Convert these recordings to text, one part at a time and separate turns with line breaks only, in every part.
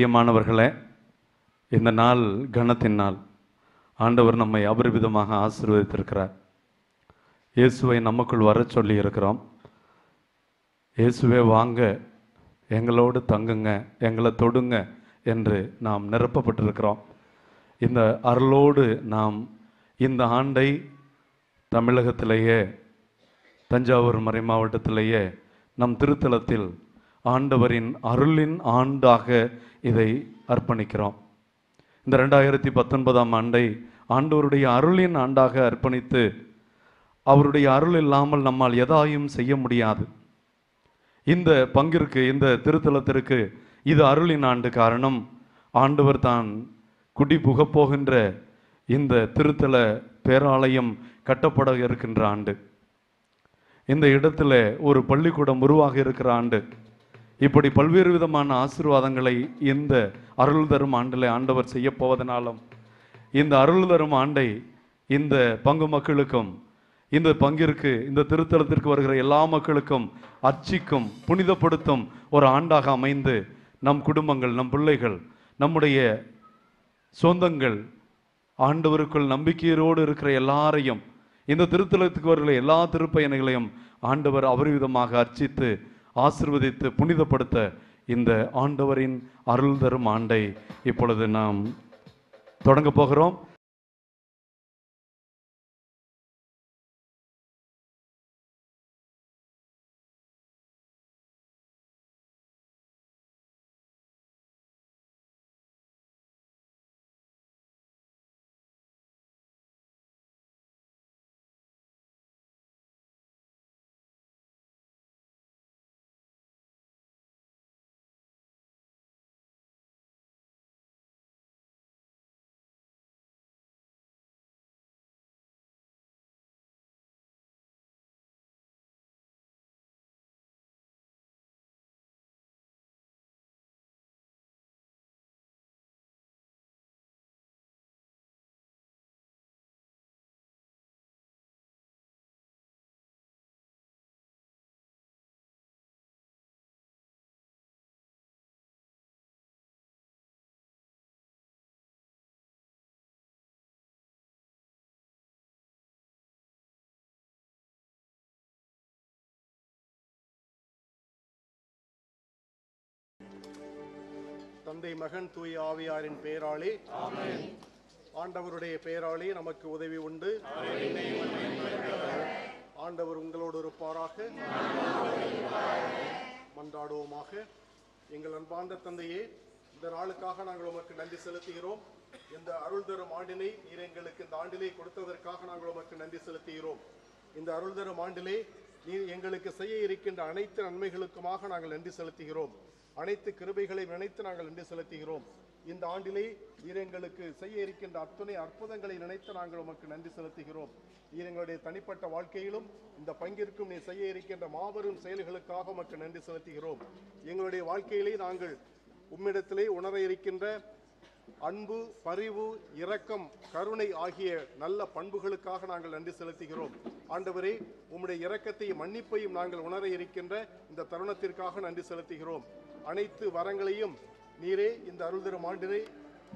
பிரியமானவர்களே இந்த நாள் கணத்தின் நாள். ஆண்டவர் நம்மை அபரிவிதமாக ஆசீர்வதித்திருக்கிறார். இயேசுவை நமக்குள் வர சொல்லி இருக்கிறோம் இயேசுவே வாங்க எங்களோடு தங்குங்க எங்களை தொடுங்க என்று நாம் நிரப்பப்பட்டிருக்கிறோம். இந்த அருளோடு நாம் இந்த ஆண்டை தமிழகத்திலேயே தஞ்சாவூர் மறை மாவட்டத்திலேயே நம் திருத்தலத்தில் ஆண்டவரின் அருளின் ஆண்டாக இதை அர்ப்பணிக்கிறோம். இந்த ரெண்டாயிரத்தி பத்தொன்பதாம் ஆண்டை ஆண்டவருடைய அருளின் ஆண்டாக அர்ப்பணித்து அவருடைய அருள் இல்லாமல் நம்மால் எதாயும் செய்ய முடியாது. இந்த பங்கிற்கு இந்த திருத்தலத்திற்கு இது அருளின் ஆண்டு காரணம். ஆண்டவர் தான் குடி புகப்போகின்ற இந்த திருத்தல பேராலயம் கட்டப்பட இருக்கின்ற ஆண்டு. இந்த இடத்துல ஒரு பள்ளிக்கூடம் உருவாக இருக்கிற ஆண்டு. இப்படி பல்வேறு விதமான ஆசீர்வாதங்களை இந்த அருள் தரும் ஆண்டில் ஆண்டவர் செய்ய போவதனாலும் இந்த அருள் தரும் ஆண்டை இந்த பங்கு மக்களுக்கும் இந்த பங்கிற்கு இந்த திருத்தலத்திற்கு வருகிற எல்லா மக்களுக்கும் அர்ச்சிக்கும் புனிதப்படுத்தும் ஒரு ஆண்டாக அமைந்து நம் குடும்பங்கள் நம் பிள்ளைகள் நம்முடைய சொந்தங்கள் ஆண்டவருக்குள் நம்பிக்கையோடு இருக்கிற எல்லாரையும் இந்த திருத்தலத்துக்கு வருகிற எல்லா திருப்பயணிகளையும் ஆண்டவர் அபரிவிதமாக அர்ச்சித்து ஆசிர்வதித்து புனிதப்படுத்த இந்த ஆண்டவரின் அருள் தரும் ஆண்டை இப்பொழுது நாம் தொடங்க போகிறோம்.
தந்தை மகன் தூய ஆவியாரின் பெயராலே ஆண்டவருடைய பெயராலே நமக்கு உதவி உண்டு. ஆண்டவர் உங்களோடு இருப்பாராக. மன்றாடுவோமாக. எங்கள் அன்பார்ந்த தந்தையே இந்த நாளுக்காக நாங்கள் உமக்கு நன்றி செலுத்துகிறோம். இந்த அருள் தரும் ஆண்டினை நீர் எங்களுக்கு இந்த ஆண்டிலே கொடுத்ததற்காக நாங்கள் உமக்கு நன்றி செலுத்துகிறோம். இந்த அருள் தரும் ஆண்டிலே நீர் எங்களுக்கு செய்ய இருக்கின்ற அனைத்து நன்மைகளுக்குமாக நாங்கள் நன்றி செலுத்துகிறோம். அனைத்து கிருபைகளை நினைத்து நாங்கள் நன்றி செலுத்துகிறோம். இந்த ஆண்டிலே நீர் எங்களுக்கு செய்ய இருக்கின்ற அத்துணை அற்புதங்களை நினைத்து நாங்கள் உமக்கு நன்றி செலுத்துகிறோம். நீர் எங்களுடைய தனிப்பட்ட வாழ்க்கையிலும் இந்த பங்கிற்கும் நீ செய்ய இருக்கின்ற மாபெரும் செயல்களுக்காக உமக்கு நன்றி செலுத்துகிறோம். எங்களுடைய வாழ்க்கையிலே நாங்கள் உம்மிடத்திலே உணர இருக்கின்ற அன்பு பரிவு இரக்கம் கருணை ஆகிய நல்ல பண்புகளுக்காக நாங்கள் நன்றி செலுத்துகிறோம். ஆண்டவரே உம்முடைய இரக்கத்தையும் மன்னிப்பையும் நாங்கள் உணர இருக்கின்ற இந்த தருணத்திற்காக நன்றி செலுத்துகிறோம். அனைத்து வரங்களையும் நீரே இந்த அருள் தரும் ஆண்டினை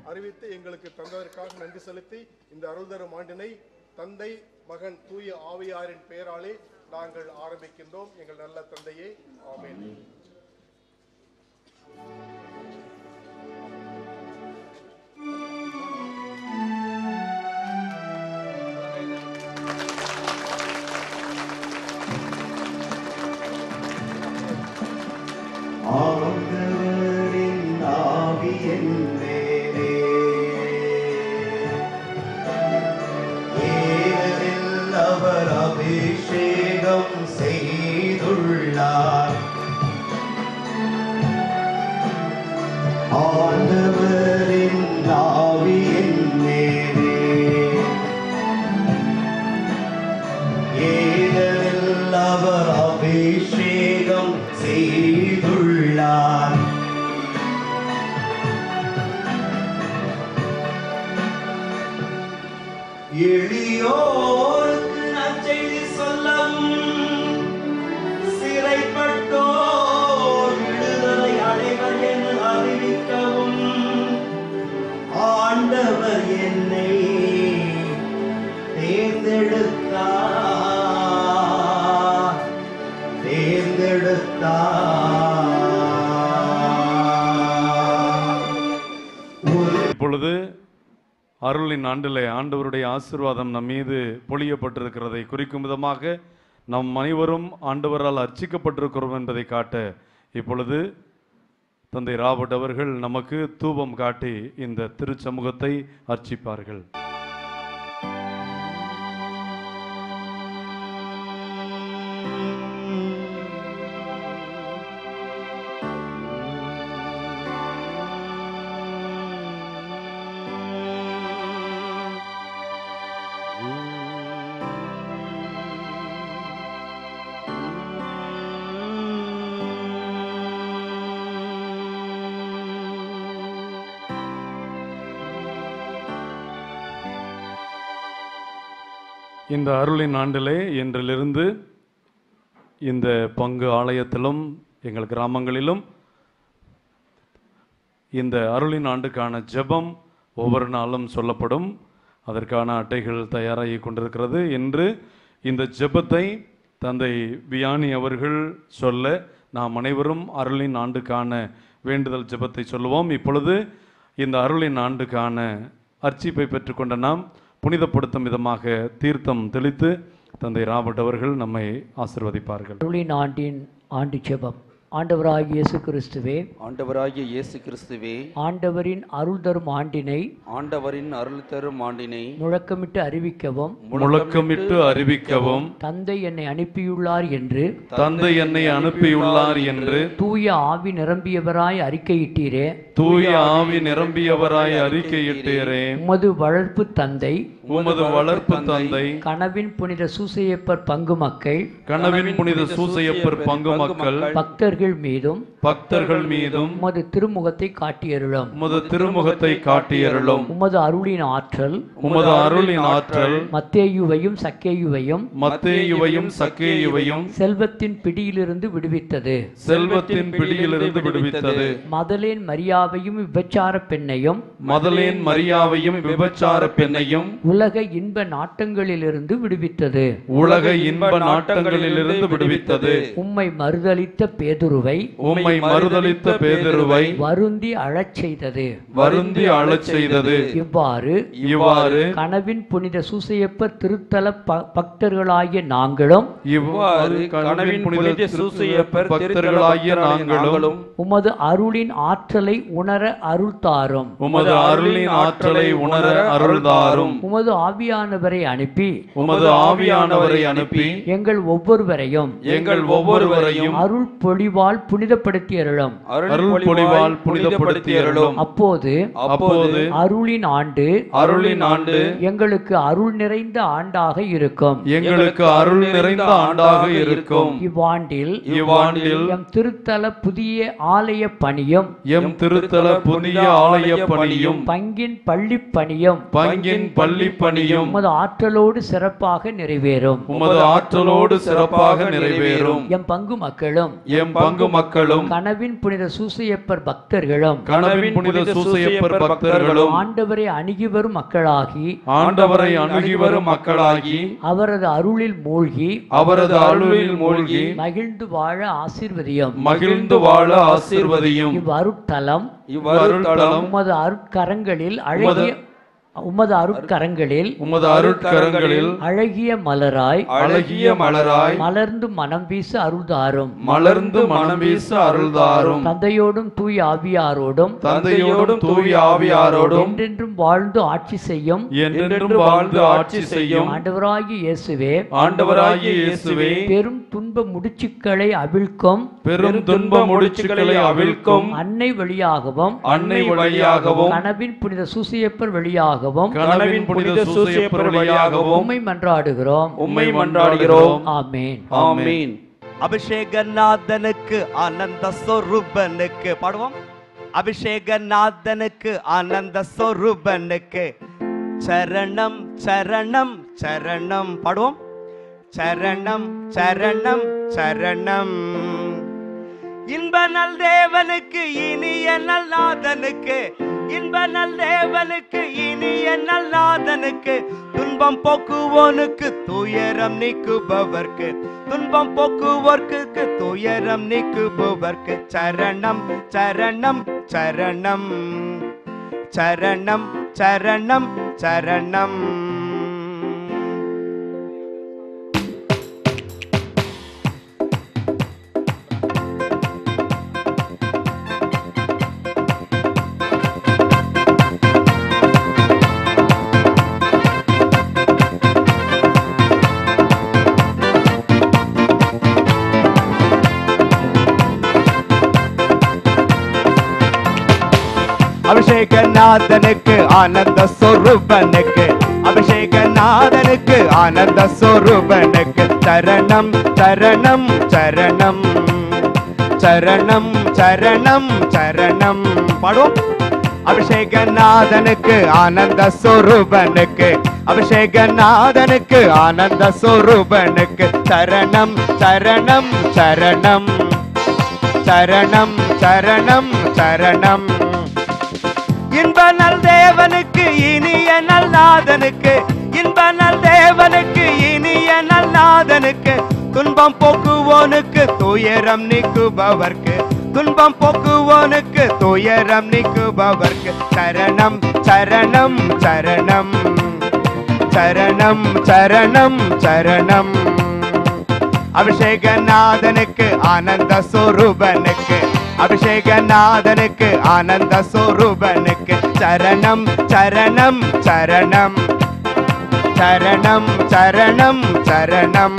அறிவித்து எங்களுக்கு தந்ததற்காக நன்றி செலுத்தி இந்த அருள் தரும் ஆண்டினை தந்தை மகன் தூய ஆவியாரின் பெயராலே நாங்கள் ஆரம்பிக்கின்றோம். எங்கள் நல்ல தந்தையே ஆமேன்.
ஆண்டிலே ஆண்டவருடைய ஆசீர்வாதம் நம் மீது பொழியப்பட்டிருக்கிறதை குறிக்கும் விதமாக நம் அனைவரும் ஆண்டவரால் அர்ச்சிக்கப்பட்டிருக்கிறோம் என்பதை காட்ட இப்பொழுது தந்தை ராபர்ட் அவர்கள் நமக்கு தூபம் காட்டி இந்த திருச்சமூகத்தை அர்ச்சிப்பார்கள். இந்த அருளின் ஆண்டிலே இன்றிலிருந்து இந்த பங்கு ஆலயத்திலும் எங்கள் கிராமங்களிலும் இந்த அருளின் ஆண்டுக்கான ஜெபம் ஒவ்வொரு நாளும் சொல்லப்படும். அதற்கான அட்டைகள் தயாராகி கொண்டிருக்கிறது. என்று இந்த ஜெபத்தை தந்தை வியானி அவர்கள் சொல்ல நாம் அனைவரும் அருளின் ஆண்டுக்கான வேண்டுதல் ஜெபத்தை சொல்லுவோம். இப்பொழுது இந்த அருளின் ஆண்டுக்கான அர்ச்சிப்பை பெற்றுக்கொண்ட நாம் புனிதப்படுத்தும் விதமாக தீர்த்தம் தெளித்து தந்தை ராபர்ட் அவர்கள் நம்மை ஆசிர்வதிப்பார்கள்.
ஆண்டின் ஆண்டு ஜெபம் ஆண்டவராகிய இயேசு கிறிஸ்துவே
ஆண்டவராகிய இயேசு கிறிஸ்துவே
ஆண்டவரின் அருள் தரும் ஆண்டினை
ஆண்டவரின் அருள் தரும் ஆண்டினை
முழக்கமிட்டு அறிவிக்கவும்
முழக்கமிட்டு அறிவிக்கவும்
தந்தை என்னை அனுப்பியுள்ளார் என்று
தந்தை என்னை அனுப்பியுள்ளார் என்று
தூய ஆவி நிரம்பியவராய் அறிக்கையிட்டீரே.
தூய ஆவி நிரம்பியவராய் அறிக்கையிட்டீரே.
உமது வளர்ப்பு தந்தை
உமது வளர்ப்பு தந்தை
கனவின் புனித சூசையப்பர் பங்கு மக்கள்
கனவின் புனித சூசையப்பர் பங்கு மக்கள்
பக்தர்கள் மீதும்
பக்தர்கள் மீதும்
உமது திருமுகத்தை காட்டியருளும்.
உமது திருமுகத்தை காட்டியருளும்.
உமது அருளின் ஆற்றல்
உமது அருளின் ஆற்றல்
மத்தேயுவையும் சக்கேயுவையும்
மத்தேயுவையும் சக்கேயுவையும்
செல்வத்தின் பிடியிலிருந்து விடுவித்தது.
செல்வத்தின் பிடியிலிருந்து விடுவித்தது.
மதலேன் மரியாவையும் விபச்சார பெண்ணையும்
மதலேன் மரியாவையும் விபச்சார பெண்ணையும்
உலக இன்ப நாட்டங்களிலிருந்து விடுவித்தது.
உலக இன்ப நாட்டங்களிலிருந்து விடுவித்தது.
உம்மை மறுதலித்த பேதுருவை
உம்மை மறுதலித்த பேதருவை
வருந்தி அழச் செய்தது.
வருந்தி அழச் செய்தது.
இவ்வாறு
இவ்வாறு
கனவின் புனித சூசையப்பர் திருத்தல பக்தர்களாகிய நாங்களும்
இவ்வாறு கனவின் புனித சூசையப்பர் பக்தர்களாகிய நாங்களும்
உமது அருளின் ஆற்றலை உணர அருள் தாரும்
உமது அருளின் ஆற்றலை உணர அருள்தாரும்.
உமது ஆவியானவரை அனுப்பி
உமது ஆவியானவரை அனுப்பி
எங்கள் ஒவ்வொருவரையும்
எங்கள் ஒவ்வொருவரையும்
அருள் பொழிவால் புனிதப்படுத்தி அருளும்.
அருள் பொழிவால் புனிதப்படுத்தி அருளும்.
அப்போது
அப்போது
அருளின் ஆண்டு
அருளின் ஆண்டு
எங்களுக்கு அருள் நிறைந்த ஆண்டாக இருக்கும்.
எங்களுக்கு அருள் நிறைந்த ஆண்டாக இருக்கும்.
இவ்வாண்டில்
இவ்வாண்டில்
எம் திருத்தல புதிய ஆலய பணியும்
எம் திருத்தல புதிய ஆலய பணியும்
பங்கின் பள்ளி பணியும்
பங்கின் பள்ளி பணியும்
உமது ஆற்றலோடு சிறப்பாக நிறைவேறும்.
உமது ஆற்றலோடு சிறப்பாக நிறைவேறும்.
எம் பங்கு மக்களும்
எம் பங்கு மக்களும்
கனவின் புனித சூசையப்பர் பக்தர்களும்
கனவின் புனித சூசையப்பர் பக்தர்களும்
ஆண்டவரை அணுகி வரும் மக்களாகி
ஆண்டவரை அணுகி வரும் மக்களாகி
அவரது அருளில் மூழ்கி
அவரது அருளில் மூழ்கி
மகிழ்ந்து வாழ ஆசீர்வதியும்.
மகிழ்ந்து வாழ ஆசிர்வதியும்.
இவ்வருட்தலம்
இவ்வருட்தலம்
உமது அருட்கரங்களில் அழகிய உமது அருட்கரங்களில்
உமது அருட்கரங்களில்
அழகிய மலராய்
அழகிய மலராய்
மலர்ந்து மனம் வீச அருள்தாரும்.
மலர்ந்து மனம் வீச அருள்தாரும்.
தந்தையோடும் தூய ஆவியாரோடும்
தந்தையோடும் தூய ஆவியாரோடும்
என்றென்றும் வாழ்ந்து ஆட்சி செய்யும்.
என்றென்றும் வாழ்ந்து ஆட்சி செய்யும்.
ஆண்டவராகிய இயேசுவே
ஆண்டவராகிய இயேசுவே
பெரும் துன்ப முடிச்சுக்களை அவிழ்க்கும்
பெரும் துன்ப முடிச்சுக்களை அவிழ்க்கும்
அன்னை வழியாகவும்
அன்னை வழியாகவும்
கனவின் புனித சூசியப்பர் வழியாகவும்
கனவின் புனித சூசையப்பர் வழியாகவும்
உம்மை மன்றாடுகிறோம்.
உம்மை மன்றாடுகிறோம்.
ஆமென்.
ஆமீன்.
அபிஷேகநாதனுக்கு ஆனந்த சொரூபனுக்கு பாடுவோம். அபிஷேகநாதனுக்கு ஆனந்த சொரூபனுக்கு சரணம் சரணம் சரணம் பாடுவோம். சரணம் சரணம் சரணம். இன்ப நல் தேவனுக்கு இனிய நல் நாதனுக்கு. இன்ப நல் தேவனுக்கு இனிய நல் நாதனுக்கு. துன்பம் போக்குவோனுக்கு துயரம் நீக்குபவர்க்கு. துன்பம் போக்குவோர்க்கு துயரம் நீக்குபவர்க்கு. சரணம் சரணம் சரணம். சரணம் சரணம் சரணம். நாதனுக்கு ஆனந்த சொரூபனுக்கு அபிஷேகநாதனுக்கு ஆனந்த சொரூபனுக்கு சரணம் சரணம் சரணம். சரணம் சரணம் சரணம். பாடுவோம். அபிஷேகநாதனுக்கு ஆனந்த சொரூபனுக்கு அபிஷேகநாதனுக்கு ஆனந்த சொரூபனுக்கு சரணம் சரணம் சரணம். சரணம் சரணம் சரணம். இன்ப நல் தேவனுக்கு இனிய நல்நாதனுக்கு இன்ப நல் தேவனுக்கு இனிய நல்நாதனுக்கு துன்பம் போக்குவோனுக்கு துயரம் நீக்குபவர்க்கு. துன்பம் போக்குவோனுக்கு துயரம் நீக்குபவர்க்கு. சரணம் சரணம் சரணம். சரணம் சரணம் சரணம். அபிஷேகநாதனுக்கு ஆனந்த சுரூபனுக்கு. அபிஷேகநாதனுக்கு ஆனந்த சுரூபனுக்கு சரணம் சரணம் சரணம். சரணம் சரணம் சரணம்.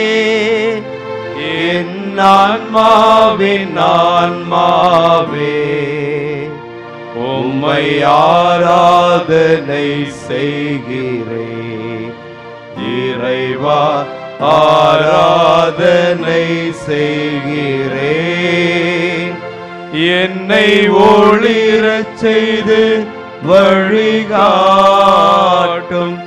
என் ஆன்மாவின் ஆன்மாவே. உம்மை ஆராதனை செய்கிறேன். இறைவா ஆராதனை செய்கிறேன். என்னை ஒளிரச் செய்து வழிகாட்டும்.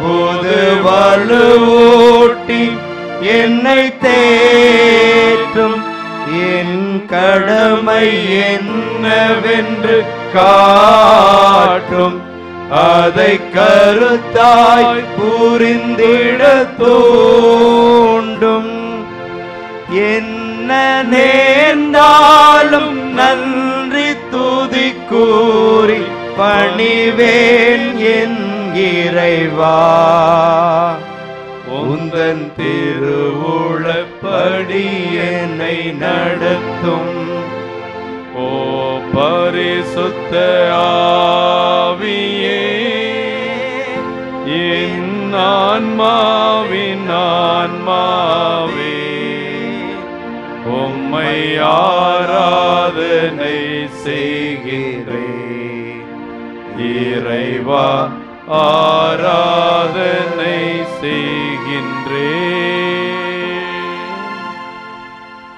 புது வலுவூட்டி என்னை தேற்றும். என் கடமை என்னவென்று காட்டும். அதை கருத்தாய் புரிந்திட தோண்டும். என்ன நேர்ந்தாலும் நன்றி துதி கூறி பணிவேன் என் இறைவா. உந்தன் திருவுளப்படி என்னை நடத்தும். ஓ பரிசுத்த ஆவியே என் ஆன்மாவின் ஆன்மாவே உம்மை ஆராதனை செய்கிறேன் இறைவா ஆராதனை செய் செய்கின்றேன்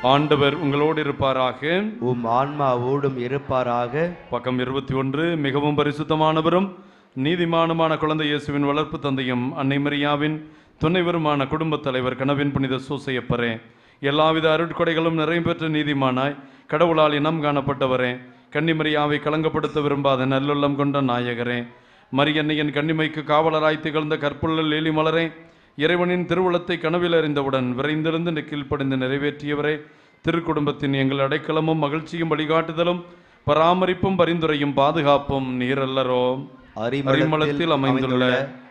ஆண்டவர் உங்களோடு இருப்பாராக.
உம் ஆன்மாவோடும் இருப்பாராக.
பக்கம் இருபத்தி ஒன்று மிகவும் பரிசுத்தமானவரும் நீதிமானுமான குழந்தை இயேசுவின் வளர்ப்பு தந்தையும் அன்னை மரியாவின் துணைவருமான குடும்பத் தலைவர் கனவின் புனித சூசையப்பரே. எல்லாவித அருட்கொடைகளும் நிறைவேற்ற நீதிமானாய் கடவுளால் இனம் காணப்பட்டவரே. கன்னிமரியாவை கலங்கப்படுத்த விரும்பாத நல்லுள்ளம் கொண்ட நாயகரே. மரியன்னையின் கன்னிமைக்கு காவலராய் திகழ்ந்த கற்புள்ள லீலி மலரே இறைவனின் திருவுளத்தை கனவில் அறிந்தவுடன் விரைந்திருந்து கீழ்ப்படிந்து நிறைவேற்றியவரே திருக்குடும்பத்தின் எங்கள் அடைக்கலமும் மகிழ்ச்சியும் வழிகாட்டுதலும் பராமரிப்பும் பரிந்துரையும் பாதுகாப்பும் நீரல்லரோ. அரிமளத்தில் அமைந்துள்ள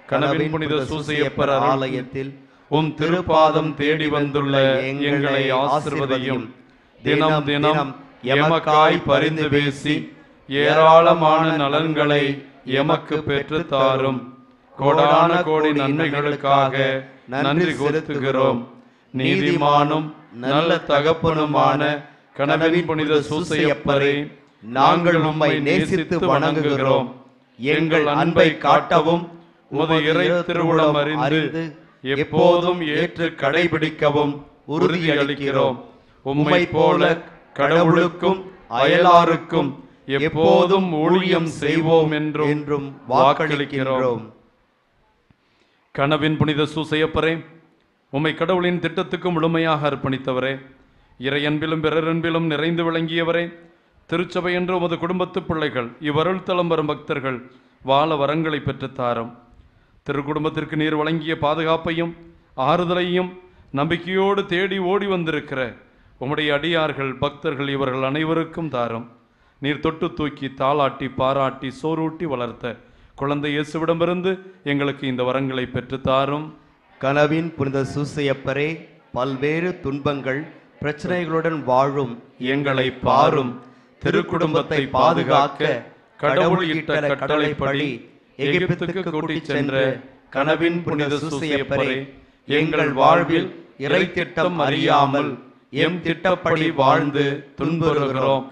கனவின் புனித சூசையப்பர்
ஆலயத்தில்
உம் திருப்பாதம் தேடி வந்துள்ள எங்களை ஆசிர்வதியும். தினம் தினம் எமக்காய் பரிந்து பேசி ஏராளமான நலன்களை எமக்கு பெற்றுத் தாரும். கோடான கோடி நன்மைகளுக்காக நன்றி செலுத்துகிறோம். நீதிமானும் நல்ல தகப்பனுமான கனவின் புனித சூசையப்பரே நாங்கள் உம்மை நேசித்து வணங்குகிறோம். எங்கள் அன்பை காட்டவும் உமது இறை திருவுளம் அறிந்து எப்போதும் ஏற்று கடைபிடிக்கவும் உறுதியளிக்கிறோம். உம்மை போல கடவுளுக்கும் அயலாருக்கும் எப்போதும் ஊழியம் செய்வோம் என்றும்
என்றும்
வாக்களிக்கிறோம் கனவின் புனித சூசையப்பரே உம்மை கடவுளின் திட்டத்துக்கு முழுமையாக அர்ப்பணித்தவரே இறையன்பிலும் பிறரன்பிலும் நிறைந்து விளங்கியவரே திருச்சபை என்ற உமது குடும்பத்து பிள்ளைகள் இவ்வருள் தளம் வரும் பக்தர்கள் வாழ வரங்களை பெற்றுத் தாரும். திருக்குடும்பத்திற்கு நீர் வழங்கிய பாதுகாப்பையும் ஆறுதலையும் நம்பிக்கையோடு தேடி ஓடி வந்திருக்கிற உம்முடைய அடியார்கள் பக்தர்கள் இவர்கள் அனைவருக்கும் தாரும். நீர் தொட்டு தூக்கி தாளாட்டி பாராட்டி சோரூட்டி வளர்த்த குழந்தை இயேசுவிடமிருந்து எங்களுக்கு இந்த வரங்களை பெற்றுத்தாரும்
கனவின் புனித சூசையப்பரே பல்வேறு துன்பங்கள் பிரச்சனைகளுடன் வாழும்
எங்களை பாரும். திருக்குடும்பத்தை பாதுகாக்க கடவுள் இட்ட கட்டளைப்படி எகிப்துக்கு கூட்டிச் சென்ற கனவின் புனித சூசையப்பரே எங்கள் வாழ்வில் இறை திட்டம் அறியாமல் எம் திட்டப்படி வாழ்ந்து துன்புறுகிறோம்.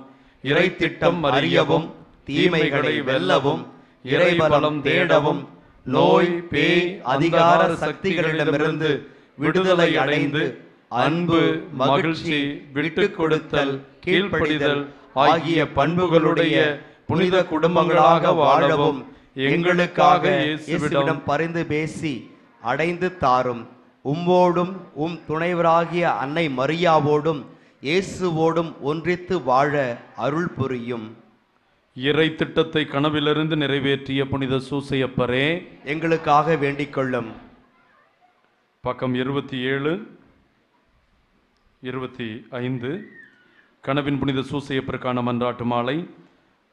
இறை திட்டம் அறியவும் தீமைகளை வெல்லவும் இறைபலம் தேடவும் நோய் பேய் அதிகார சக்திகளிடமிருந்து விடுதலை அடைந்து அன்பு மகிழ்ச்சி விட்டு கொடுத்தல் கீழ்ப்படிதல் ஆகிய பண்புகளுடைய புனித குடும்பங்களாக வாழவும் எங்களுக்காக
இயேசுவிடம் பரிந்து பேசி அடைந்து தாரும். உம்மோடும் உம் துணைவராகிய அன்னை மரியாவோடும் இயேசுவோடும் ஒன்றித்து வாழ அருள் புரியும்.
இறை திட்டத்தை கனவிலிருந்து நிறைவேற்றிய புனித சூசையப்பரே
எங்களுக்காக வேண்டிக் கொள்ளும்
பக்கம் இருபத்தி ஏழு இருபத்தி ஐந்து கனவின் புனித சூசையப்பருக்கான மன்றாட்டு மாலை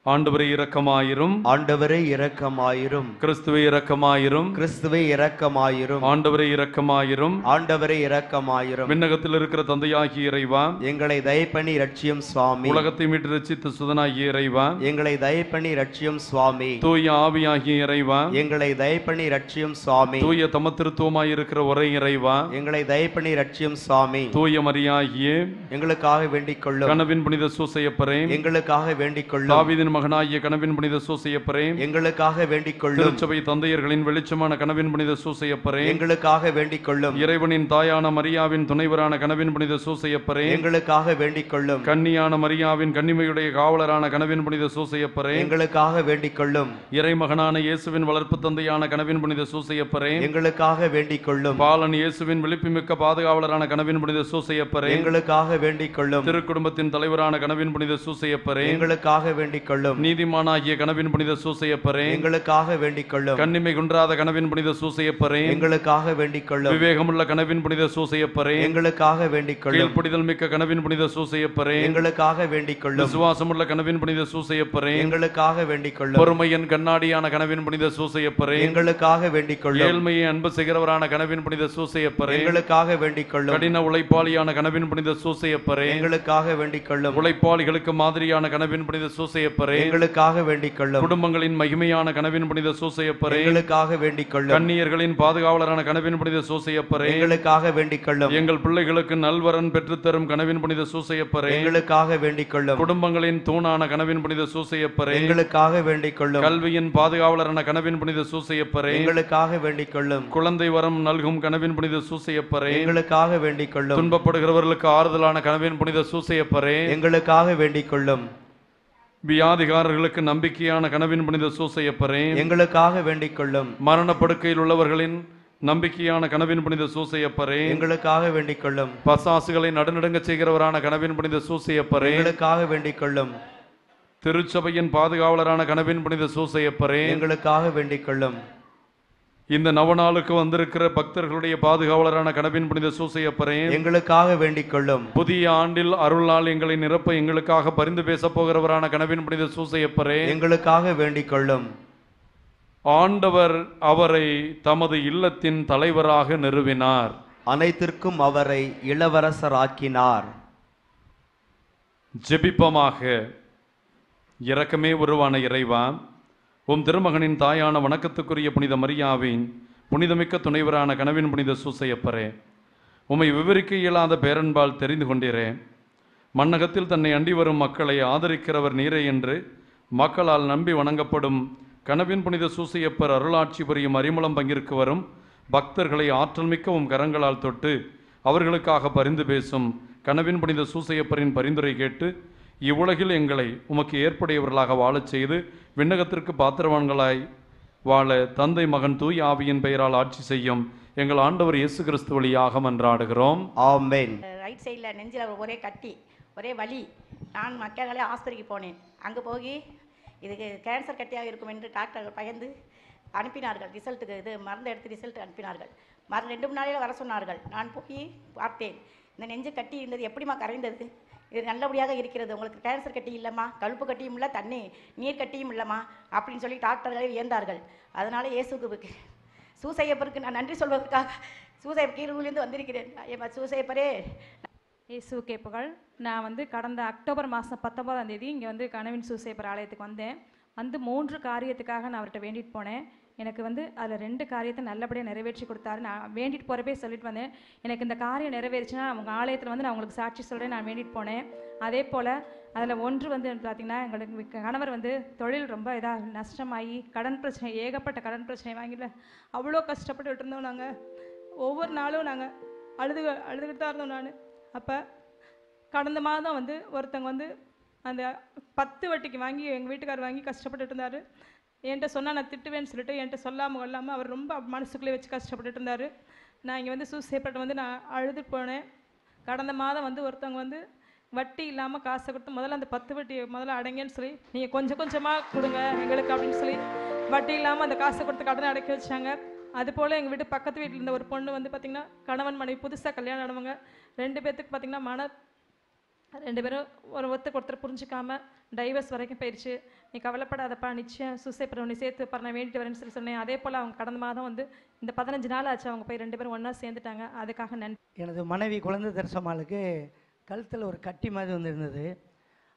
ஆண்டவரை இரக்கமாயிரும்.
ஆண்டவரே இரக்கமாயிரும்.
கிறிஸ்துவை இரக்கமாயிரும்.
கிறிஸ்துவே இரக்கமாயிரும்.
ஆண்டவரை இரக்கமாயிரும்.
ஆண்டவரே இரக்கமாயிரும்.
விண்ணகத்தில் இருக்கிற தந்தையாகிய இறைவா.
எங்களை தயப்பணி ரட்சியம் சுவாமி.
உலகத்தை மீட்டு ரச்சித்த சுதனாகிய இறைவா.
எங்களை தயப்பணி ரட்சியம் சுவாமி.
தூய ஆவியாகிய இறைவா.
எங்களை தயப்பணி ரட்சியம் சுவாமி.
தூய தமத்திருத்துவமாய் இருக்கிற ஒரே இறைவா.
எங்களை தயப்பணி ரட்சியம் சுவாமி.
தூய மரியாகிய.
எங்களுக்காக வேண்டிக் கொள்ளும்.
கனவின் புனித சூசையப்பரே.
எங்களுக்காக வேண்டிக் கொள்ளும்.
தாவீதின் மகனாகிய கனவின் புனித சூசையப்பரே.
எங்களுக்காக வேண்டிக் கொள்ளும்
திருச்சபை தந்தையர்களின் வெளிச்சமான கனவின் புனித சூசையப்பரே.
எங்களுக்காக வேண்டிக் கொள்ளும்
இறைவனின் தாயான மரியாவின் துணைவரான கனவின் புனித சூசையப்பரே.
எங்களுக்காக வேண்டிக் கொள்ளும்
கன்னியான மரியாவின் கன்னிமையுடைய காவலரான கனவின் புனித சூசையப்பரே.
எங்களுக்காக வேண்டிக் கொள்ளும்
இறைமகனான இயேசுவின் வளர்ப்பு தந்தையான கனவின் புனித சூசையப்பரே.
எங்களுக்காக வேண்டிக் கொள்ளும்
பாலன் இயேசுவின் விழிப்புமிக்க பாதுகாவலரான கனவின் புனித சூசையப்பரே.
எங்களுக்காக வேண்டிக் கொள்ளும்
திருக்குடும்பத்தின் தலைவரான கனவின் புனித சூசையப்பரே.
எங்களுக்காக வேண்டிக் கொள்ளும்
நீதிமானாகிய கனவின் புனித சூசையப்பரே.
எங்களுக்காக வேண்டிக் கொள்ளும்
கன்னிமை குன்றாத கனவின் புனித சூசையப்பரே.
எங்களுக்காக வேண்டிக் கொள்ளும்
விவேகமுள்ள கனவின் புனித சூசையப்பரே.
எங்களுக்காக வேண்டிக் கொள்ளும்
கீழ்ப்படிதல் மிக்க கனவின் புனித சூசையப்பரே.
எங்களுக்காக வேண்டிக் கொள்ளும்
விசுவாசமுள்ள கனவின் புனித சூசையப்பரே.
எங்களுக்காக வேண்டிக் கொள்ளும்
பொறுமையின் கண்ணாடியான கனவின் புனித சூசையப்பரே.
எங்களுக்காக வேண்டிக் கொள்ளும்
ஏழ்மையை அன்பு செய்கிறவரான கனவின் புனித சூசையப்பரே.
எங்களுக்காக வேண்டிக் கொள்ளும்
கடின உழைப்பாளியான கனவின் புனித சூசையப்பரே.
எங்களுக்காக வேண்டிக் கொள்ளும்
உழைப்பாளிகளுக்கு மாதிரியான கனவின் புனித சூசையப்பரே.
எங்களுக்காக வேண்டிக் கொள்ளும்
குடும்பங்களின் மகிமையான கனவின் புனித சூசையப்பரே.
எங்களுக்காக வேண்டிக் கொள்ளும்
கன்னியர்களின் பாதுகாவலரான கனவின் புனித சூசையப்பரே.
எங்களுக்காக வேண்டிக் கொள்ளும்
எங்கள் பிள்ளைகளுக்கு நல்வரன் பெற்றுத்தரும் கனவின் புனித சூசையப்பரே.
எங்களுக்காக வேண்டிக் கொள்ளும்
குடும்பங்களின் தூணான கனவின் புனித சூசையப்பரே.
எங்களுக்காக வேண்டிக் கொள்ளும்
கல்வியின் பாதுகாவலரான கனவின் புனித சூசையப்பரே.
எங்களுக்காக வேண்டிக் கொள்ளும்
குழந்தை வரம் நல்கும் கனவின் புனித சூசையப்பரே.
எங்களுக்காக வேண்டிக் கொள்ளும்
துன்பப்படுகிறவர்களுக்கு ஆறுதலான கனவின் புனித சூசையப்பரே.
எங்களுக்காக வேண்டிக் கொள்ளும்
வியாதிகாரர்களுக்கு நம்பிக்கையான கனவின் புனித சூசையப்பரே
எங்களுக்காக வேண்டிக் கொள்ளும்
மரணப்படுக்கையில் உள்ளவர்களின் நம்பிக்கையான கனவின் புனித சூசையப்பரே
எங்களுக்காக வேண்டிக் கொள்ளும்
பசாசுகளை நடுநடுங்க செய்கிறவரான கனவின் புனித சூசையப்பரே
எங்களுக்காக வேண்டிக் கொள்ளும்
திருச்சபையின் பாதுகாவலரான கனவின் புனித சூசையப்பரே
எங்களுக்காக வேண்டிக் கொள்ளும்
இந்த நவநாளுக்கு வந்திருக்கிற பக்தர்களுடைய பாதுகாவலரான கனவின் புனித சூசையப்பரே
எங்களுக்காக வேண்டிக் கொள்ளும்.
புதிய ஆண்டில் அருளால் எங்களை நிரப்ப எங்களுக்காக பரிந்து பேசப் போகிறவரான கனவின் புனித சூசையப்பரே
எங்களுக்காக வேண்டிக் கொள்ளும்.
ஆண்டவர் அவரை தமது இல்லத்தின் தலைவராக நிறுவினார்.
அனைத்திற்கும் அவரை இளவரசராக்கினார்.
ஜெபிப்பமாக. இரக்கமே உருவான இறைவா. உம் திருமகனின் தாயான வணக்கத்துக்குரிய புனித மரியாவின் புனிதமிக்க துணைவரான கனவின் புனித சூசையப்பரே உம்மை விவரிக்க இயலாத பேரன்பால் தெரிந்து கொண்டீரே. மன்னகத்தில் தன்னை அண்டி வரும் மக்களை ஆதரிக்கிறவர் நீரே என்று மக்களால் நம்பி வணங்கப்படும் கனவின் புனித சூசையப்பர் அருளாட்சி புரியும் அறிமுளம் பங்கிற்கு வரும் பக்தர்களை ஆற்றல் மிக்க உம் கரங்களால் தொட்டு அவர்களுக்காக பரிந்து பேசும் கனவின் புனித சூசையப்பரின் பரிந்துரை கேட்டு இவ்வுலகில் எங்களை உமக்கு ஏற்புடையவர்களாக வாழச் செய்து விண்ணகத்திற்கு பாத்திரவான்களாய் வாழ தந்தை மகன் தூய் ஆவியின் பெயரால் ஆட்சி செய்யும் எங்கள் ஆண்டவர் இயேசு கிறிஸ்து வழியாக மன்றாடுகிறோம்.
ஆமென்.
ரைட் சைடில் நெஞ்சில் ஒரே கட்டி ஒரே வலி. நான் மக்களே ஆஸ்பத்திரிக்கு போனேன். அங்கே போய் இதுக்கு கேன்சர் கட்டியாக இருக்கும் என்று டாக்டர்கள் பயந்து அனுப்பினார்கள். ரிசல்ட்டுக்கு இது மருந்து எடுத்து ரிசல்ட் அனுப்பினார்கள். மறு ரெண்டு மூணு நாளையில் வர சொன்னார்கள். நான் போய் பார்த்தேன். இந்த நெஞ்சு கட்டி இருந்தது எப்படிம்மா கரைந்தது? இது நல்லபடியாக இருக்கிறது. உங்களுக்கு கேன்சர் கட்டி இல்லைம்மா கழுப்பு கட்டியும் இல்லை தண்ணி நீர் கட்டியும் இல்லைம்மா அப்படின்னு சொல்லி டாக்டர்களை வியந்தார்கள். அதனால் இயேசுக்கு சூசையப்பருக்கு நான் நன்றி சொல்வதற்காக சூசையப் கீழூர்லேருந்து வந்திருக்கிறேன். ஏம்மா சூசையப்பரே.
இயேசுக்கே புகழ். நான் வந்து கடந்த அக்டோபர் மாதம் பத்தொன்பதாம் தேதி இங்கே வந்து கனவின் சூசேப்பர் ஆலயத்துக்கு வந்தேன். வந்து மூன்று காரியத்துக்காக நான் அவர்கிட்ட வேண்டிட்டு போனேன். எனக்கு வந்து அதில் ரெண்டு காரியத்தை நல்லபடியாக நிறைவேற்றி கொடுத்தாரு. நான் வேண்டிட்டு போகிறப்பே சொல்லிட்டு வந்தேன். எனக்கு இந்த காரியம் நிறைவேறிச்சுன்னா அவங்க ஆலயத்தில் வந்து நான் உங்களுக்கு சாட்சி சொல்கிறேன் நான் வேண்டிட்டு போனேன். அதே போல் அதில் ஒன்று வந்து பார்த்திங்கன்னா எங்களுக்கு கணவர் வந்து தொழில் ரொம்ப இதாக நஷ்டமாகி கடன் பிரச்சனை ஏகப்பட்ட கடன் பிரச்சனை வாங்கில அவ்வளோ கஷ்டப்பட்டுட்டு இருந்தோம் நாங்கள் ஒவ்வொரு நாளும் நாங்கள் அழுது அழுதுகிட்டு தான் இருந்தோம் நான். அப்போ கடந்த மாதம் வந்து ஒருத்தங்க வந்து அந்த பத்து வட்டிக்கு வாங்கி எங்கள் வீட்டுக்கார் வாங்கி கஷ்டப்பட்டுட்டு இருந்தார். என்கிட்ட சொன்னால் நான் திட்டுவேன்னு சொல்லிட்டு என்கிட்ட சொல்லாமல் கொள்ளாமல் அவர் ரொம்ப மனசுக்குள்ளே வச்சு கஷ்டப்பட்டுட்டு இருந்தார். நான் இங்கே வந்து சூசேப்பட்டு வந்து நான் அழுது போனேன். கடந்த மாதம் வந்து ஒருத்தவங்க வந்து வட்டி இல்லாமல் காசை கொடுத்து முதல்ல அந்த பத்து வட்டி முதல்ல அடைங்கன்னு சொல்லி நீங்கள் கொஞ்சம் கொஞ்சமாக கொடுங்க எங்களுக்கு அப்படின்னு சொல்லி வட்டி இல்லாமல் அந்த காசை கொடுத்து கடனை அடைக்க வச்சாங்க. அதுபோல் எங்கள் வீட்டு பக்கத்து வீட்டில் இருந்த ஒரு பொண்ணு வந்து பார்த்திங்கன்னா கணவன் மனைவி புதுசாக கல்யாணம் ஆனவங்க. ரெண்டு பேர்த்துக்கு பார்த்திங்கன்னா மன ரெண்டு பேரும் ஒரு ஒருத்தருக்கு ஒருத்தர் புரிஞ்சிக்காமல் டைவர்ஸ் வரைக்கும் போயிடுச்சு நீ கவலைப்படாதப்பா நிச்சயம் சூசைப்பர் உன்னை சேர்த்து பாரு நான் வேண்டிட்டு வரேன்னு சொல்லி சொன்னேன். அதே போல் அவங்க கடந்த மாதம் வந்து இந்த பதினஞ்சு நாள் ஆச்சு அவங்க போய் ரெண்டு பேரும் ஒன்றா சேர்ந்துட்டாங்க. அதுக்காக நன்றி.
எனது மனைவி குழந்தை தரிசமாளுக்கு கழுத்தில் ஒரு கட்டி மாதிரி வந்திருந்தது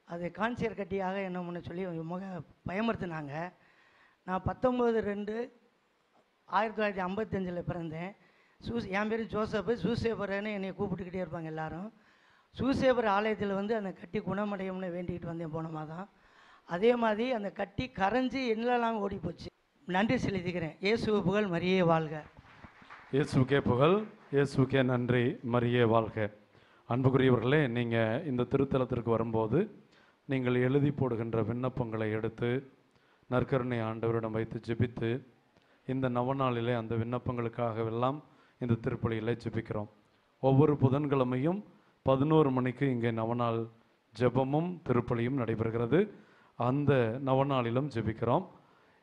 அது கான்சியர் கட்டியாக என்ன பண்ண சொல்லி முக பயமுறுத்தினாங்க. நான் பத்தொம்போது ரெண்டு ஆயிரத்தி தொள்ளாயிரத்தி ஐம்பத்தஞ்சில் பிறந்தேன். சூஸ் என் பேர் ஜோசப்பு. சூசேபரன்னு என்னை கூப்பிட்டுக்கிட்டே இருப்பாங்க எல்லாரும். சூசேபர் ஆலயத்தில் வந்து அந்த கட்டி குணமடையும்னு வேண்டிக்கிட்டு வந்தேன் போன மாதம். அதே மாதிரி அந்த கட்டி கரைஞ்சி என்னெல்லாம் ஓடி போச்சு நன்றி செலுத்திக்கிறேன். இயேசு புகழ் மரியே வாழ்க.
இயேசுக்கே புகழ் இயேசுக்கே நன்றி மரியே வாழ்க. அன்புக்குரியவர்களே நீங்கள் இந்த திருத்தலத்திற்கு வரும்போது நீங்கள் எழுதி போடுகின்ற விண்ணப்பங்களை எடுத்து நற்கருணை ஆண்டவரிடம் வைத்து ஜெபித்து இந்த நவநாளிலே அந்த விண்ணப்பங்களுக்காகவெல்லாம் இந்த திருப்பலியிலே ஜெபிக்கிறோம். ஒவ்வொரு புதன்கிழமையும் பதினோரு மணிக்கு இங்கே நவநாள் ஜெபமும் திருப்பலியும் நடைபெறுகிறது. அந்த நவநாளிலும் ஜெபிக்கிறோம்.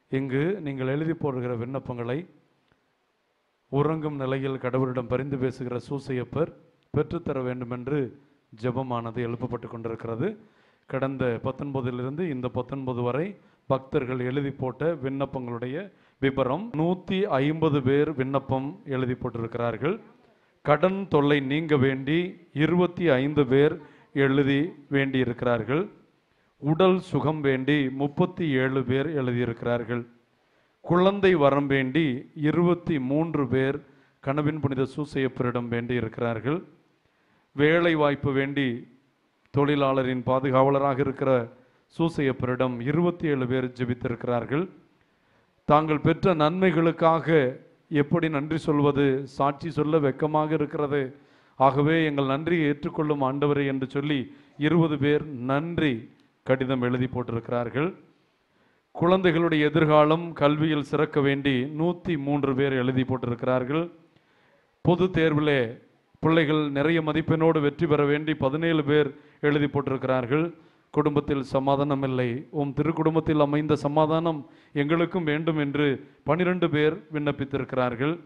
இங்கு நீங்கள் எழுதி போடுகிற விண்ணப்பங்களை உறங்கும் நிலையில் கடவுளிடம் பரிந்து பேசுகிற சூசையப்பர் பெற்றுத்தர வேண்டுமென்று ஜெபமானது எழுப்பப்பட்டு கொண்டிருக்கிறது. கடந்த பத்தொன்பதிலிருந்து இந்த பத்தொன்பது வரை பக்தர்கள் எழுதி போட்ட விண்ணப்பங்களுடைய விபரம் நூற்றி ஐம்பது பேர் விண்ணப்பம் எழுதி போட்டிருக்கிறார்கள். கடன் தொல்லை நீங்க வேண்டி இருபத்தி ஐந்து பேர் எழுதி வேண்டியிருக்கிறார்கள். உடல் சுகம் வேண்டி முப்பத்தி ஏழு பேர் எழுதியிருக்கிறார்கள். குழந்தை வரம் வேண்டி இருபத்தி மூன்று பேர் கனவின் புனித சூசையப்பரிடம் வேண்டி இருக்கிறார்கள் வேலை வாய்ப்பு வேண்டி தொழிலாளரின் பாதுகாவலராக இருக்கிற சூசையப்பரிடம் இருபத்தி ஏழு பேர் ஜெபித்திருக்கிறார்கள். தாங்கள் பெற்ற நன்மைகளுக்காக எப்படி நன்றி சொல்வது? சாட்சி சொல்ல வெக்கமாக இருக்கிறது. ஆகவே எங்கள் நன்றியை ஏற்றுக்கொள்ளும் ஆண்டவரை என்று சொல்லி இருபது பேர் நன்றி கடிதம் எழுதி போட்டிருக்கிறார்கள். குழந்தைகளுடைய எதிர்காலம் கல்வியில் சிறக்க வேண்டி நூற்றி மூன்று பேர் எழுதி போட்டிருக்கிறார்கள். பொது தேர்விலே பிள்ளைகள் நிறைய மதிப்பெண்ணோடு வெற்றி பெற வேண்டி பதினேழு பேர் எழுதி போட்டிருக்கிறார்கள். குடும்பத்தில் சமாதானம் இல்லை உம் திருக்குடும்பத்தில் அமைந்த சமாதானம் எங்களுக்கும் வேண்டும் என்று பனிரெண்டு பேர் விண்ணப்பித்திருக்கிறார்கள்.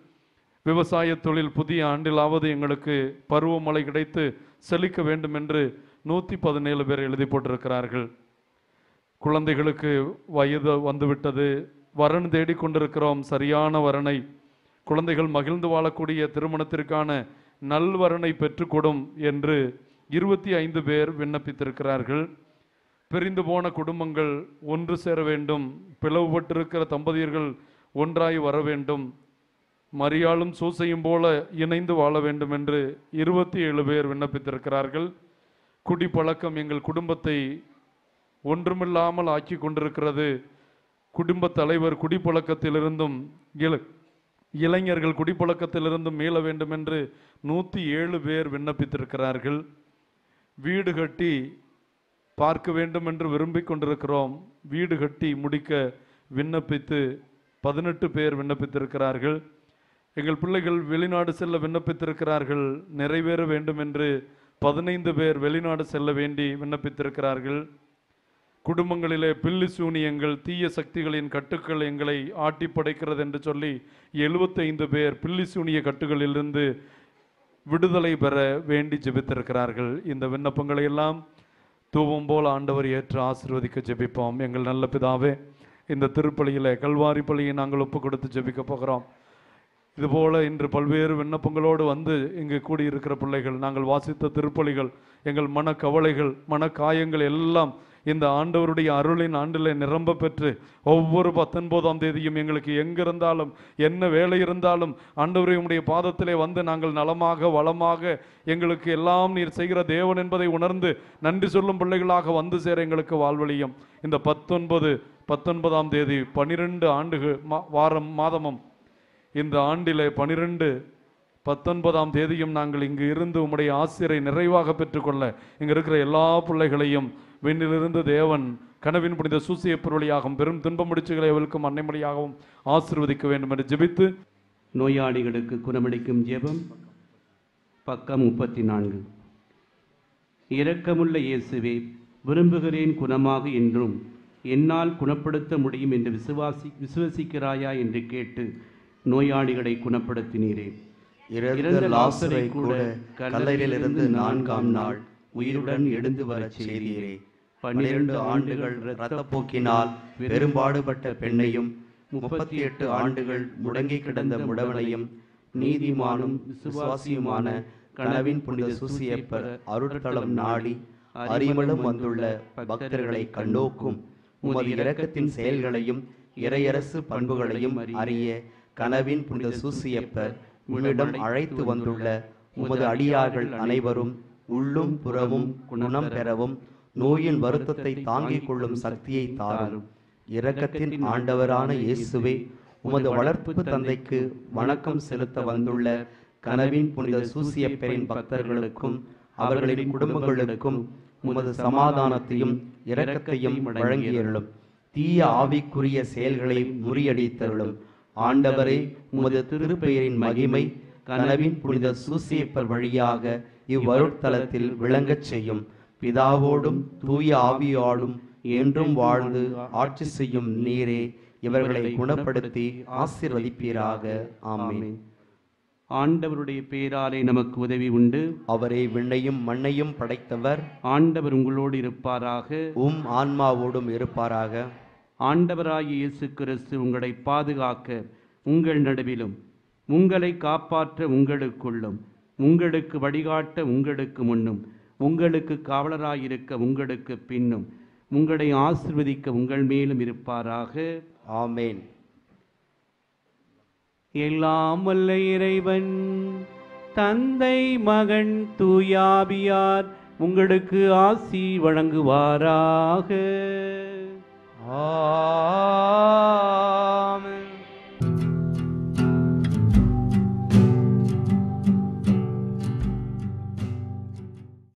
விவசாய தொழில் புதிய ஆண்டிலாவது எங்களுக்கு பருவமழை கிடைத்து செழிக்க வேண்டும் என்று நூற்றி பதினேழு பேர் எழுதி போட்டிருக்கிறார்கள். குழந்தைகளுக்கு வயது வந்துவிட்டது. வரன் தேடி கொண்டிருக்கிறோம். சரியான வரனை. குழந்தைகள் மகிழ்ந்து வாழக்கூடிய திருமணத்திற்கான நல்வரனை பெற்றுக்கொடும் என்று இருபத்தி ஐந்து பேர் விண்ணப்பித்திருக்கிறார்கள். பிரிந்து போன குடும்பங்கள் ஒன்று சேர வேண்டும். பிளவுபட்டிருக்கிற தம்பதியர்கள் ஒன்றாய் வர வேண்டும். மரியாளும் சூசையும் போல இணைந்து வாழ வேண்டும் என்று இருபத்தி ஏழு பேர் விண்ணப்பித்திருக்கிறார்கள். குடிப்பழக்கம் எங்கள் குடும்பத்தை ஒன்றுமில்லாமல் ஆக்கி கொண்டிருக்கிறது. குடும்ப தலைவர் குடிப்பழக்கத்திலிருந்தும் இள இளைஞர்கள் குடிப்பழக்கத்திலிருந்தும் மீள வேண்டும் என்று நூற்றி ஏழு பேர் விண்ணப்பித்திருக்கிறார்கள். வீடு கட்டி பார்க்க வேண்டும் என்று விரும்பிக் கொண்டிருக்கிறோம். வீடு கட்டி முடிக்க விண்ணப்பித்து பதினெட்டு பேர் விண்ணப்பித்திருக்கிறார்கள். எங்கள் பிள்ளைகள் வெளிநாடு செல்ல விண்ணப்பித்திருக்கிறார்கள். நிறைவேற வேண்டும் என்று பதினைந்து பேர் வெளிநாடு செல்ல வேண்டி விண்ணப்பித்திருக்கிறார்கள். குடும்பங்களிலே பில்லி சூனியங்கள் தீய சக்திகளின் கட்டுக்கள் எங்களை ஆட்டி படைக்கிறது என்று சொல்லி எழுபத்தைந்து பேர் பில்லி சூனிய கட்டுகளிலிருந்து விடுதலை பெற வேண்டி ஜெபித்திருக்கிறார்கள். இந்த விண்ணப்பங்களை எல்லாம் தூவம் போல் ஆண்டவர் ஏற்று ஆசிர்வதிக்க ஜெபிப்போம். எங்கள் நல்ல பிதாவே இந்த திருப்பள்ளியில் கல்வாரி பலியை நாங்கள் ஒப்பு கொடுத்து ஜெபிக்க போகிறோம். இதுபோல் இன்று பல்வேறு விண்ணப்பங்களோடு வந்து இங்கு கூடியிருக்கிற பிள்ளைகள் நாங்கள் வாசித்த திருப்பலிகள் எங்கள் மன கவலைகள் மன காயங்கள் எல்லாம் இந்த ஆண்டவருடைய அருளின் ஆண்டில் நிரம்ப பெற்று ஒவ்வொரு பத்தொன்பதாம் தேதியும் எங்களுக்கு எங்கிருந்தாலும் என்ன வேலை இருந்தாலும் ஆண்டவரை உடைய பாதத்திலே வந்து நாங்கள் நலமாக வளமாக எங்களுக்கு எல்லாம் நீர் செய்கிற தேவன் என்பதை உணர்ந்து நன்றி சொல்லும் பிள்ளைகளாக வந்து சேர எங்களுக்கு வாழ்வழியும். இந்த பத்தொன்பது பத்தொன்பதாம் தேதி பனிரெண்டு ஆண்டுகள் மா- வாரம் மாதமும் இந்த ஆண்டிலே பனிரெண்டு பத்தொன்பதாம் தேதியும் நாங்கள் இங்கு இருந்து உம்முடைய ஆசிரியரை நிறைவாக பெற்றுக்கொள்ள இங்கே இருக்கிற எல்லா பிள்ளைகளையும் விண்ணிலிருந்து தேவன் கனவின் புனித சூசிய பொருளியாகவும் பெரும் துன்ப முடிச்சுகளை அவளுக்கும் அன்னைமொழியாகவும் ஆசீர்வதிக்க வேண்டும் என்று ஜெபித்து
நோயாளிகளுக்கு குணமளிக்கும் ஜெபம். பக்கம் முப்பத்தி நான்கு இரக்கமுள்ள இயேசுவே விரும்புகிறேன் குணமாக என்றும் என்னால் குணப்படுத்த முடியும் என்று விசுவாசி விசுவசிக்கிறாயா என்று கேட்டு நோயாளிகளை குணப்படுத்தினீரே.
இறந்த லாசரை கூட கல்லறையிலிருந்து நான்காம் நாள் உயிருடன் எழுந்து வரச் செய்தீரே. பன்னிரண்டு ஆண்டுகள் இரத்தப்போக்கினால் பெரும்பாடுபட்ட பெண்ணையும் முப்பத்தி எட்டு ஆண்டுகள் முடங்கி கிடந்த முடவனையும் நீதிமானும் விசுவாசியுமான கனவின் புனித சூசியப்பர் அருட்தளம் நாடி அறிமளம் வந்துள்ள பக்தர்களை கண்ணோக்கும் உமது இரக்கத்தின் செயல்களையும் இறையரசு பண்புகளையும் அறிய கனவின் புனித சூசியப்பர் உம்மிடம் அழைத்து வந்துள்ள உமது அடியார்கள் அனைவரும் உள்ளும் புறவும் குணம் பெறவும் நோயின் வருத்தத்தை தாங்கிக் கொள்ளும் சக்தியை தாரும். இரக்கத்தின் ஆண்டவரான இயேசுவே உமது வளர்ப்பு தந்தைக்கு வணக்கம் செலுத்த வந்துள்ள கனவின் புனித சூசியப்பரின் பக்தர்களுக்கும் அவர்களின் குடும்பங்களுக்கும் உமது சமாதானத்தையும் இரக்கத்தையும் வழங்கியருளும். தீய ஆவிக்குரிய செயல்களை முறியடித்தருளும். ஆண்டவரே உமது திருப்பெயரின் மகிமை கனவின் புனித சூசியப்பர் வழியாக இவ்வருட்தலத்தில் விளங்கச் செய்யும். பிதாவோடும் தூய ஆவியோடும் என்றும் வாழ்ந்து ஆட்சி செய்யும் நீரே இவர்களை குணப்படுத்தி ஆசீர்வதிப்பீராக. ஆமென்.
ஆண்டவருடைய பேராலே நமக்கு உதவி உண்டு.
அவரே விண்ணையும் மண்ணையும் படைத்தவர்.
ஆண்டவர் உங்களோடு இருப்பாராக.
உம் ஆன்மாவோடும் இருப்பாராக.
ஆண்டவராகிய இயேசு கிறிஸ்து உங்களை பாதுகாக்க உங்கள் நடுவிலும் உங்களை காப்பாற்ற உங்களுக்குள்ளும் உங்களுக்கு வழிகாட்ட உங்களுக்கு முன்னும் உங்களுக்கு காவலராயிருக்க உங்களுக்கு பின்னும். உங்களை ஆசிர்வதிக்க உங்கள் மேலும் இருப்பாராக.
ஆமென்.
எல்லாம் வல்ல இறைவன் தந்தை மகன் தூயாபியார் உங்களுக்கு ஆசி வழங்குவாராக.
ஆமென்